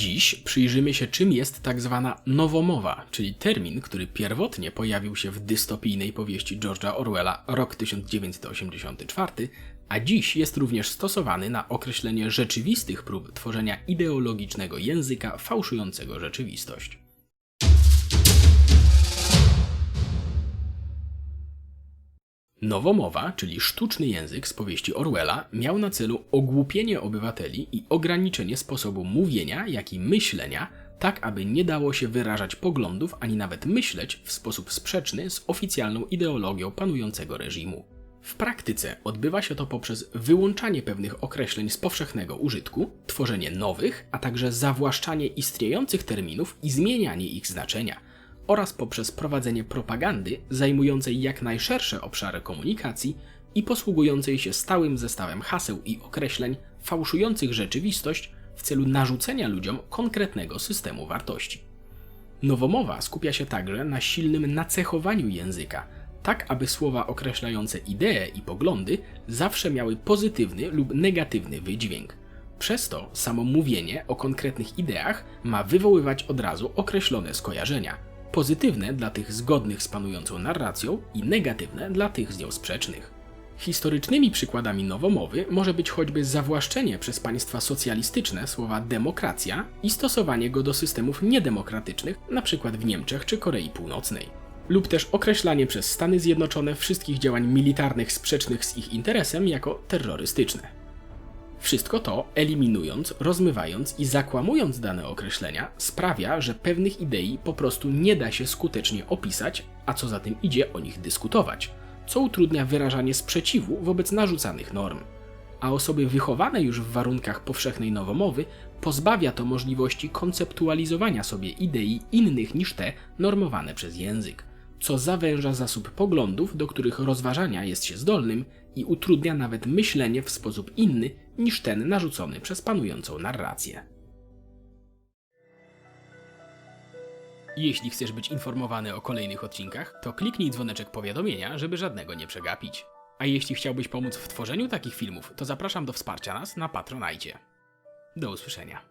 Dziś przyjrzymy się, czym jest tak zwana nowomowa, czyli termin, który pierwotnie pojawił się w dystopijnej powieści George'a Orwella rok 1984, a dziś jest również stosowany na określenie rzeczywistych prób tworzenia ideologicznego języka fałszującego rzeczywistość. Nowomowa, czyli sztuczny język z powieści Orwella, miał na celu ogłupienie obywateli i ograniczenie sposobu mówienia, jak i myślenia, tak aby nie dało się wyrażać poglądów ani nawet myśleć w sposób sprzeczny z oficjalną ideologią panującego reżimu. W praktyce odbywa się to poprzez wyłączanie pewnych określeń z powszechnego użytku, tworzenie nowych, a także zawłaszczanie istniejących terminów i zmienianie ich znaczenia – oraz poprzez prowadzenie propagandy zajmującej jak najszersze obszary komunikacji i posługującej się stałym zestawem haseł i określeń fałszujących rzeczywistość w celu narzucenia ludziom konkretnego systemu wartości. Nowomowa skupia się także na silnym nacechowaniu języka, tak aby słowa określające idee i poglądy zawsze miały pozytywny lub negatywny wydźwięk. Przez to samo mówienie o konkretnych ideach ma wywoływać od razu określone skojarzenia – pozytywne dla tych zgodnych z panującą narracją i negatywne dla tych z nią sprzecznych. Historycznymi przykładami nowomowy może być choćby zawłaszczenie przez państwa socjalistyczne słowa demokracja i stosowanie go do systemów niedemokratycznych, np. w Niemczech czy Korei Północnej. Lub też określanie przez Stany Zjednoczone wszystkich działań militarnych sprzecznych z ich interesem jako terrorystyczne. Wszystko to, eliminując, rozmywając i zakłamując dane określenia, sprawia, że pewnych idei po prostu nie da się skutecznie opisać, a co za tym idzie o nich dyskutować, co utrudnia wyrażanie sprzeciwu wobec narzucanych norm. A osoby wychowane już w warunkach powszechnej nowomowy pozbawia to możliwości konceptualizowania sobie idei innych niż te normowane przez język co zawęża zasób poglądów, do których rozważania jest się zdolnym i utrudnia nawet myślenie w sposób inny niż ten narzucony przez panującą narrację. Jeśli chcesz być informowany o kolejnych odcinkach, to kliknij dzwoneczek powiadomienia, żeby żadnego nie przegapić. A jeśli chciałbyś pomóc w tworzeniu takich filmów, to zapraszam do wsparcia nas na Patronajcie. Do usłyszenia.